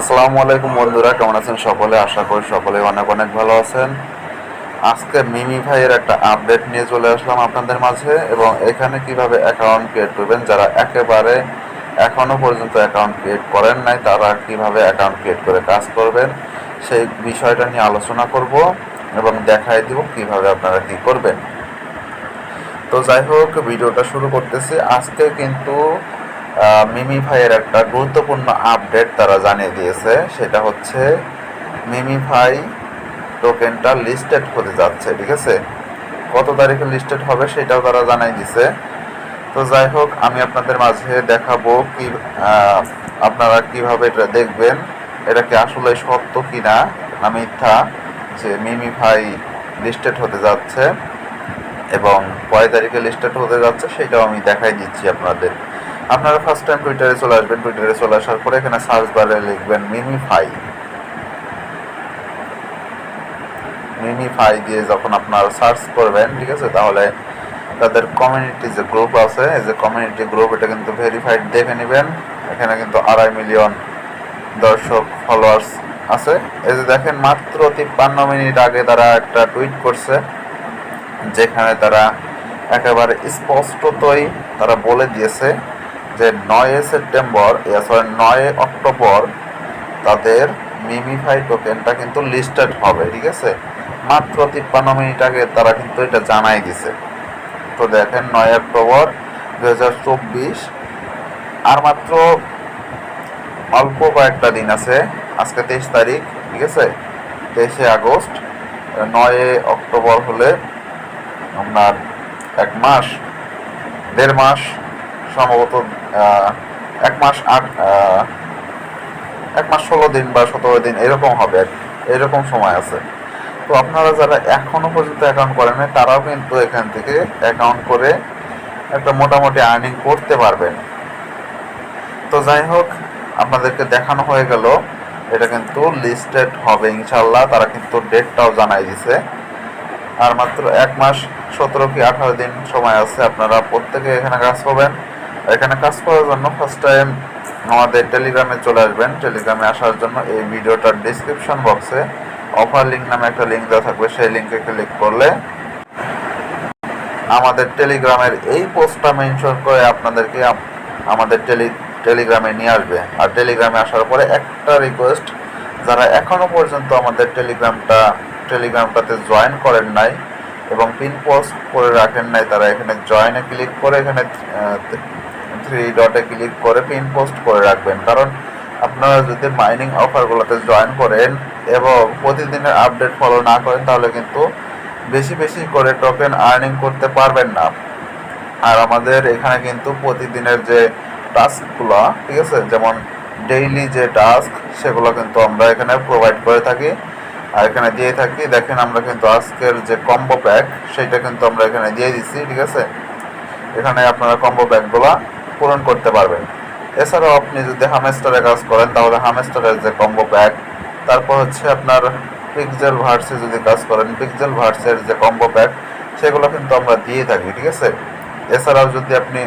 আসসালামু আলাইকুম বন্ধুরা, কেমন আছেন সকলে? আশা করি সকলে অনেক অনেক ভালো আছেন। আজকে মিমি ভাইয়ের একটা আপডেট নিয়ে চলে আসলাম আপনাদের মাঝে এবং এখানে কীভাবে অ্যাকাউন্ট ক্রিয়েট করবেন, যারা একেবারে এখনও পর্যন্ত অ্যাকাউন্ট ক্রিয়েট করেন নাই, তারা কীভাবে অ্যাকাউন্ট ক্রিয়েট করে কাজ করবেন, সেই বিষয়টা নিয়ে আলোচনা করব এবং দেখাই দিব কীভাবে আপনারা কি করবেন। তো যাই হোক, ভিডিওটা শুরু করতেছি। আজকে কিন্তু মিমি ভাইয়ের একটা গুরুত্বপূর্ণ আপডেট তারা জানিয়ে দিয়েছে। সেটা হচ্ছে, মিমি ভাই টোকেনটা লিস্টেড হতে যাচ্ছে, ঠিক আছে? কত তারিখে লিস্টেড হবে সেটাও তারা জানাই দিছে তো যাই হোক, আমি আপনাদের মাঝে দেখাবো কি আপনারা কীভাবে এটা দেখবেন, এটা কি আসলে সত্য কিনা না মিথ্যা যে মিমি ভাই লিস্টেড হতে যাচ্ছে এবং কয় তারিখে লিস্টেড হতে যাচ্ছে সেটাও আমি দেখাই দিচ্ছি আপনাদের। আপনারা ফার্স্ট টাইম টুইটারে চলে আসবেন টুইটারে চলে আসার পরে এখানে সার্চ বারে লিখবেন মিমি ফাই মিমি ফাই দিয়ে যখন আপনারা সার্চ করবেন, ঠিক আছে? তাহলে তাদের কমিউনিটি যে গ্রুপ আছে, এই যে কমিউনিটি গ্রুপ এটা কিন্তু ভেরিফাইড দেখে নেবেন। এখানে কিন্তু আড়াই মিলিয়ন দর্শক ফলোয়ার্স আছে। এই যে দেখেন, মাত্র তিপ্পান্ন মিনিট আগে তারা একটা টুইট করছে, যেখানে তারা একেবারে স্পষ্টতই তারা বলে দিয়েছে যে নয় সেপ্টেম্বর সরি নয় অক্টোবর, তাদের মিমিফাই টোকেনটা কিন্তু লিস্টেড হবে, ঠিক আছে? মাত্র তিপ্পান্ন মিনিট আগে তারা কিন্তু এটা জানাই দিছে। তো দেখেন, নয় অক্টোবর দু হাজার চব্বিশ, আর মাত্র অল্প কয়েকটা দিন আছে, আজকে তেইশ তারিখ, ঠিক আছে? তেইশে আগস্ট, নয় অক্টোবর হলে আপনার এক মাস, দেড় মাস সম্ভবত এক মাস আট এক মাস ষোলো দিন বা সতেরো দিন এরকম হবে, এরকম সময় আছে। তো আপনারা যারা এখনও পর্যন্ত অ্যাকাউন্ট করেন তারাও কিন্তু এখান থেকে অ্যাকাউন্ট করে একটা মোটামুটি আর্নিং করতে পারবেন। তো যাই হোক, আপনাদেরকে দেখানো হয়ে গেল, এটা কিন্তু লিস্টেড হবে ইনশাল্লাহ তারা কিন্তু ডেটটাও জানাই দিছে। আর মাত্র এক মাস, সতেরো কি আঠারো দিন সময় আছে, আপনারা প্রত্যেকে এখানে কাজ করবেন। এখানে কাজ করার জন্য ফার্স্ট টাইম আমাদের টেলিগ্রামে চলে আসবেন। টেলিগ্রামে আসার জন্য এই ভিডিওটার ডিসক্রিপশন বক্সে অফার লিঙ্ক নামে একটা লিঙ্ক দেওয়া থাকবে, সেই লিঙ্কে ক্লিক করলে আমাদের টেলিগ্রামের এই পোস্টটা মেনশন করে আপনাদেরকে আমাদের টেলি টেলিগ্রামে নিয়ে আসবে। আর টেলিগ্রামে আসার পরে একটা রিকোয়েস্ট যারা এখনও পর্যন্ত আমাদের টেলিগ্রামটা টেলিগ্রামটাতে জয়েন করেন নাই এবং পিন পোস্ট করে রাখেন নাই, তারা এখানে জয়েনে ক্লিক করে এখানে থ্রি ডটে ক্লিক করে পিন পোস্ট করে রাখবেন। কারণ আপনারা যদি মাইনিং অফারগুলোতে জয়েন করেন এবং প্রতিদিনের আপডেট ফলো না করেন, তাহলে কিন্তু বেশি বেশি করে টোকেন আর্নিং করতে পারবেন না। আর আমাদের এখানে কিন্তু প্রতিদিনের যে টাস্কগুলো ঠিক আছে? যেমন ডেইলি যে টাস্ক সেগুলো কিন্তু আমরা এখানে প্রোভাইড করে থাকি। আর এখানে দিয়ে থাকি, দেখেন আমরা কিন্তু আজকের যে কম্বো প্যাক সেটা কিন্তু আমরা এখানে দিয়ে দিচ্ছি, ঠিক আছে? এখানে আপনারা কম্বো প্যাকগুলো পূরণ করতে পারবেন। এছাড়াও আপনি যদি হামেস্টারে কাজ করেন, তাহলে হামেস্টারের যে কম্বো প্যাক তারপর হচ্ছে আপনার পিক্সেল ভার্সে যদি কাজ করেন পিক্সেল ভার্সের যে কম্বো প্যাক সেগুলো কিন্তু আমরা দিয়ে থাকি, ঠিক আছে? এছাড়াও যদি আপনি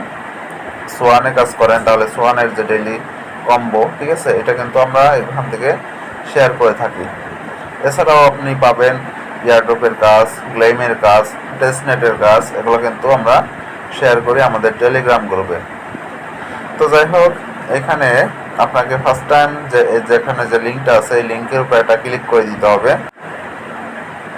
সোয়ানে কাজ করেন, তাহলে সোয়ানের যে ডেইলি কম্বো ঠিক আছে? এটা কিন্তু আমরা এখান থেকে শেয়ার করে থাকি। এছাড়াও আপনি পাবেন ইয়ারড্রপের কাজ গ্লেমের কাজ টেস্টনেটের কাজ, এগুলো কিন্তু আমরা শেয়ার করি আমাদের টেলিগ্রাম গ্রুপে তো যাই হোক, এখানে আপনাকে ফার্স্ট টাইম যে যেখানে যে লিঙ্কটা আছে, এই লিঙ্কের উপরে এটা ক্লিক করে দিতে হবে।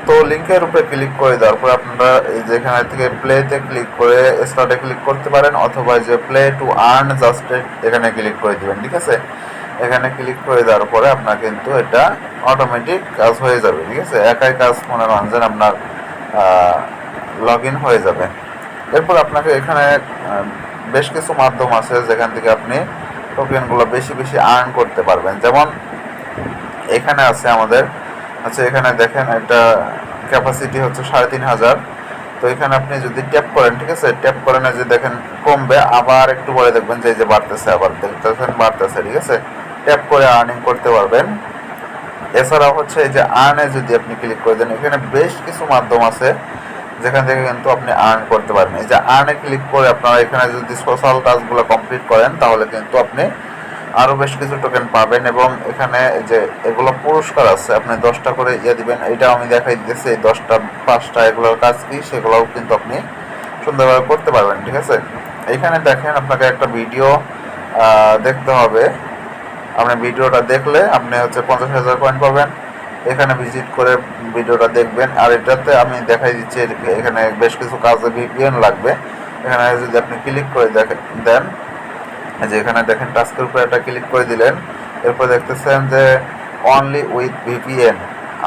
তো লিঙ্কের উপরে ক্লিক করে দেওয়ার পর আপনারা এই যেখানে থেকে প্লেতে ক্লিক করে স্টার্টে ক্লিক করতে পারেন, অথবা যে প্লে টু আর্ন জাস্ট এখানে ক্লিক করে দিবেন, ঠিক আছে? এখানে ক্লিক করে দেওয়ার পরে আপনার কিন্তু এটা অটোমেটিক কাজ হয়ে যাবে, ঠিক আছে? একাই কাজ মনে করেন আপনার লগ হয়ে যাবে। এরপর আপনাকে এখানে বেশ কিছু মাধ্যম আছে যেখান থেকে আপনি টোকেনগুলো বেশি বেশি আর্ন করতে পারবেন। যেমন এখানে আছে আমাদের আচ্ছা এখানে দেখেন একটা ক্যাপাসিটি হচ্ছে সাড়ে তিন হাজার। তো এখানে আপনি যদি ট্যাপ করেন, ঠিক আছে? ট্যাপ করেন যে দেখেন কমবে, আবার একটু পরে দেখবেন যে এই যে বাড়তেছে, আবার দেখতেছেন বাড়তেছে, ঠিক আছে? ট্যাপ করে আর্নিং করতে পারবেন। এছাড়াও হচ্ছে এই যে আর্নে যদি আপনি ক্লিক করে দেন, এখানে বেশ কিছু মাধ্যম আছে যেখান থেকে কিন্তু আপনি আর্ন করতে পারেন এই যে আর্নে ক্লিক করে আপনারা এখানে যদি সোশ্যাল টাস্কগুলো কমপ্লিট করেন, তাহলে কিন্তু আপনি আরও বেশ কিছু টোকেন পাবেন এবং এখানে যে এগুলো পুরস্কার আছে, আপনি দশটা করে ইয়ে দিবেন। এটা আমি দেখাই দিতেছি, এই দশটা, পাঁচটা এগুলোর কাজ কি, সেগুলোও কিন্তু আপনি সুন্দরভাবে করতে পারবেন, ঠিক আছে? এখানে দেখেন আপনাকে একটা ভিডিও দেখতে হবে। আপনি ভিডিওটা দেখলে আপনি হচ্ছে পঞ্চাশ হাজার পয়েন্ট পাবেন। এখানে ভিজিট করে ভিডিওটা দেখবেন। আর এটাতে আমি দেখাই দিচ্ছি, এখানে বেশ কিছু কাজে ভিপিএন লাগবে। এখানে যদি আপনি ক্লিক করে দেখেন দেন যে এখানে দেখেন টাস্কের উপরে একটা ক্লিক করে দিলেন। এরপর দেখতেছেন যে অনলি উইথ ভিপিএন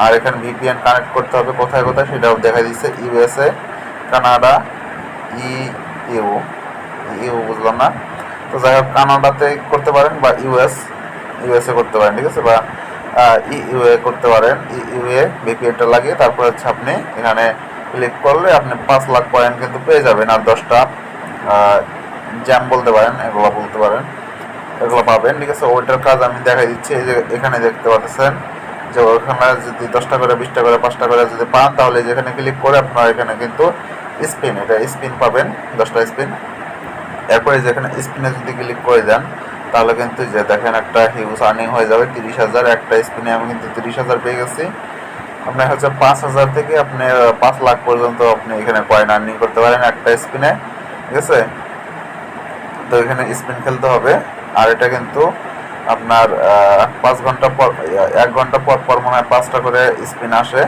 আর এখানে ভিপিএন কানেক্ট করতে হবে কোথায় কোথায় সেটাও দেখা দিচ্ছে। USA Canada E you you বুঝলাম না। তো যাই হোক কানাডাতে করতে পারেন বা ইউএস ইউএসএ করতে পারেন, ঠিক আছে? বা ইউএ করতে পারেন। ইউএ ভিপিএনটা লাগিয়ে তারপর হচ্ছে আপনি এখানে ক্লিক করলে আপনি পাঁচ লাখ পয়েন্ট কিন্তু পেয়ে যাবেন আর দশটা জ্যাম বলতে পারেন, এগুলো বলতে পারেন। এগুলো পাবেন। ঠিক আছে, ওইটার কাজ আমি দেখাই দিচ্ছি। এই যে এখানে দেখতে পাচ্ছেন যে ওখানে যদি দশটা করে, বিশটা করে, পাঁচটা করে যদি পান, তাহলে যেখানে ক্লিক করে আপনার এখানে কিন্তু স্পিন এটা স্পিন পাবেন, দশটা স্পিন এরপরে যেখানে স্পিনে যদি ক্লিক করে দেন তাহলে কিন্তু যে দেখেন একটা হিউজ আর্নিং হয়ে যাবে, তিরিশ হাজার, একটা স্পিনে আমি কিন্তু তিরিশ হাজার পেয়ে গেছি। আপনার হচ্ছে পাঁচ হাজার থেকে আপনি পাঁচ লাখ পর্যন্ত আপনি এখানে কয়েন আর্নিং করতে পারেন একটা স্পিনে ঠিক আছে? তো এখানে স্পিন খেলতে হবে। আর এটা কিন্তু আপনার পাঁচ ঘণ্টা পর, এক ঘণ্টা পর পর মনে হয় পাঁচটা করে স্পিন আসে।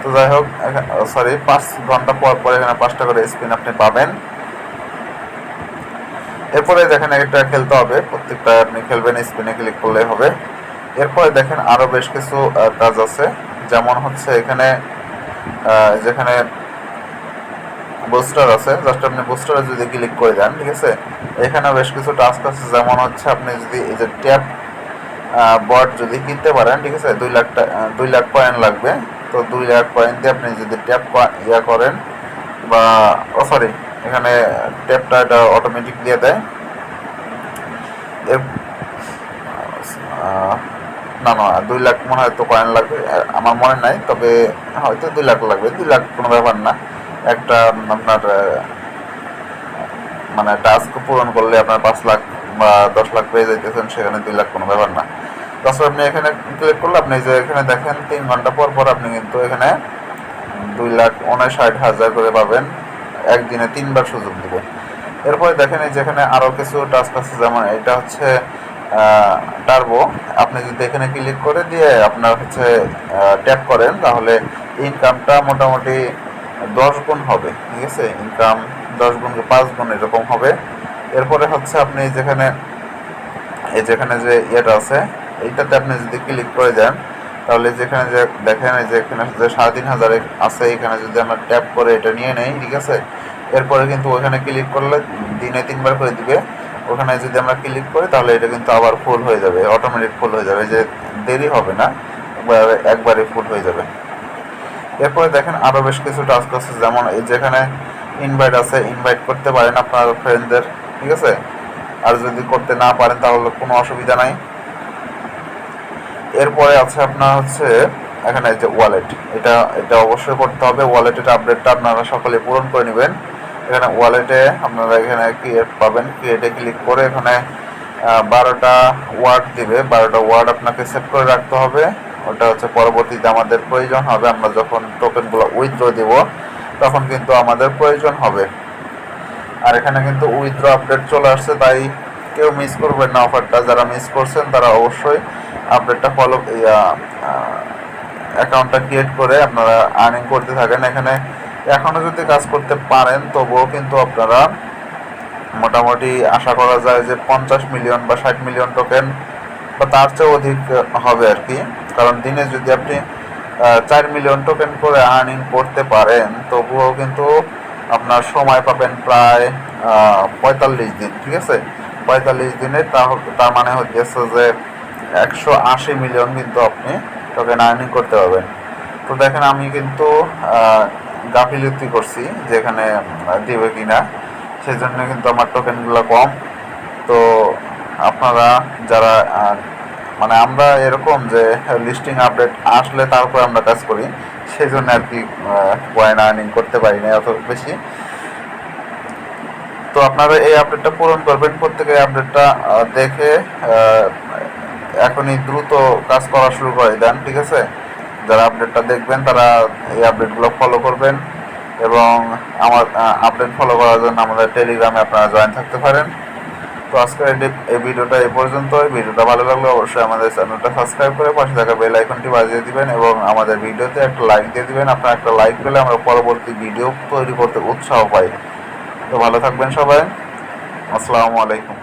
তো যাই হোক সরি পাঁচ ঘণ্টা পর পর এখানে পাঁচটা করে স্পিন আপনি পাবেন। এরপরে দেখেন একটা খেলতে হবে, প্রত্যেকটা আপনি খেলবেন স্পিনে ক্লিক করলে হবে। এরপরে দেখেন আরও বেশ কিছু কাজ আছে। যেমন হচ্ছে এখানে যেখানে বুস্টার আছে জাস্ট আপনি বুস্টারে যদি ক্লিক করে দেন ঠিক আছে? এখানে বেশ কিছু টাস্ক আছে, যেমন হচ্ছে আপনি যদি এই যে ট্যাপ বট যদি কিনতে পারেন, ঠিক আছে? দুই লাখ দুই লাখ পয়েন্ট লাগবে। তো দুই লাখ পয়েন্ট দিয়ে আপনি যদি ট্যাপ ইয়া করেন বা, ও সরি এখানে ট্যাপটা এটা অটোমেটিক দিয়ে দেয়। না না, দুই লাখ মনে হয় তো কয়েন লাগবে, আমার মনে নাই, তবে হয়তো দুই লাখ লাগবে, দুই লাখ কোনো ব্যাপার না। একটা, আপনার মানে টাস্ক পূরণ করলে আপনার পাঁচ লাখ বা দশ লাখ পেয়ে যাইতেছেন, সেখানে দুই লাখ কোনো ব্যাপার না। তাছাড়া আপনি এখানে ক্লিক করলে আপনি যে এখানে দেখেন তিন ঘণ্টা পর পর আপনি কিন্তু এখানে দুই লাখ উনষাট হাজার করে পাবেন। একদিনে তিনবার সুযোগ দেবে। এরপরে দেখেন এই যেখানে আরও কিছু টাস্ক আছে, যেমন এটা হচ্ছে টার্বো আপনি যদি এখানে ক্লিক করে দিয়ে আপনার হচ্ছে ট্যাপ করেন, তাহলে ইনকামটা মোটামুটি দশ গুণ হবে, ঠিক আছে? ইনকাম দশ গুণ পাঁচ গুণ এরকম হবে। এরপরে হচ্ছে আপনি যেখানে, এই যেখানে যে ইয়েটা আছে এইটাতে আপনি যদি ক্লিক করে দেন, তাহলে যেখানে যে দেখেন যে এখানে যে সাড়ে তিন হাজার আছে, এখানে যদি আমরা ট্যাপ করে এটা নিয়ে নেই, ঠিক আছে? এরপরে কিন্তু ওখানে ক্লিক করলে দিনে তিনবার করে দিবে। ওখানে যদি আমরা ক্লিক করি, তাহলে এটা কিন্তু আবার ফুল হয়ে যাবে অটোমেটিক ফুল হয়ে যাবে। যে দেরি হবে না, একবারে ফুল হয়ে যাবে। এরপরে দেখেন আরও বেশ কিছু টাস্ক আছে, যেমন এই যেখানে ইনভাইট আছে ইনভাইট করতে পারেন আপনার ফ্রেন্ডদের ঠিক আছে? আর যদি করতে না পারেন, তাহলে কোনো অসুবিধা নাই। এরপরে আছে আপনার হচ্ছে, এখানে যে ওয়ালেট এটা এটা অবশ্যই করতে হবে। ওয়ালেটের আপডেটটা আপনারা সকলে পূরণ করে নেবেন। এখানে ওয়ালেটে আপনারা এখানে ক্রিয়েট পাবেন। ক্রিয়েটে ক্লিক করে এখানে বারোটা ওয়ার্ড দিবে। বারোটা ওয়ার্ড আপনাকে সেট করে রাখতে হবে। ওটা হচ্ছে পরবর্তীতে আমাদের প্রয়োজন হবে। আমরা যখন টোকেনগুলো উইথড্র দেব, তখন কিন্তু আমাদের প্রয়োজন হবে। আর এখানে কিন্তু উইথড্র আপডেট চলে আসছে। তাই কেউ মিস করবেন না অফারটা যারা মিস করছেন, তারা অবশ্যই আপডেটটা ফলো অ্যাকাউন্টটা ক্রিয়েট করে আপনারা আর্নিং করতে থাকেন। এখানে এখনও যদি কাজ করতে পারেন, তবুও কিন্তু আপনারা মোটামুটি আশা করা যায় যে পঞ্চাশ মিলিয়ন বা ষাট মিলিয়ন টোকেন বা তার চেয়েও অধিক হবে আর কি। কারণ দিনে যদি আপনি চার মিলিয়ন টোকেন করে আর্নিং করতে পারেন, তবুও কিন্তু আপনার সময় পাবেন প্রায় পঁয়তাল্লিশ দিন, ঠিক আছে? পঁয়তাল্লিশ দিনে তার মানে হচ্ছে যে একশো আশি মিলিয়ন কিন্তু আপনি টোকেন আর্নিং করতে পারবেন। তো দেখেন, আমি কিন্তু গাফিলতি করছি যেখানে দিবে কিনা। সেই জন্য কিন্তু আমার টোকেনগুলো কম। তো আপনারা যারা মানে আমরা এরকম যে লিস্টিং আপডেট আসলে তারপর আমরা কাজ করি সেই জন্য আর কি কয়েন আর্নিং করতে পারি না অত বেশি। তো আপনারা এই আপডেটটা পূরণ করবেন। প্রত্যেকে আপডেটটা দেখে এখনই দ্রুত কাজ করা শুরু করে দেন, ঠিক আছে? যারা আপডেটটা দেখবেন, তারা এই আপডেটগুলো ফলো করবেন এবং আমার আপডেট ফলো করার জন্য আমাদের টেলিগ্রামে আপনারা জয়েন থাকতে পারেন। তো আজকের এই- ভিডিওটা এই পর্যন্ত এই ভিডিওটা ভালো লাগলে অবশ্যই আমাদের চ্যানেলটা সাবস্ক্রাইব করে পাশে থাকা বেল আইকনটি বাজিয়ে দিবেন এবং আমাদের ভিডিওতে একটা লাইক দিয়ে দিবেন। আপনার একটা লাইক পেলে আমরা পরবর্তী ভিডিও তৈরি করতে উৎসাহ পাই। তো ভালো থাকবেন সবাই। আসসালামু আলাইকুম।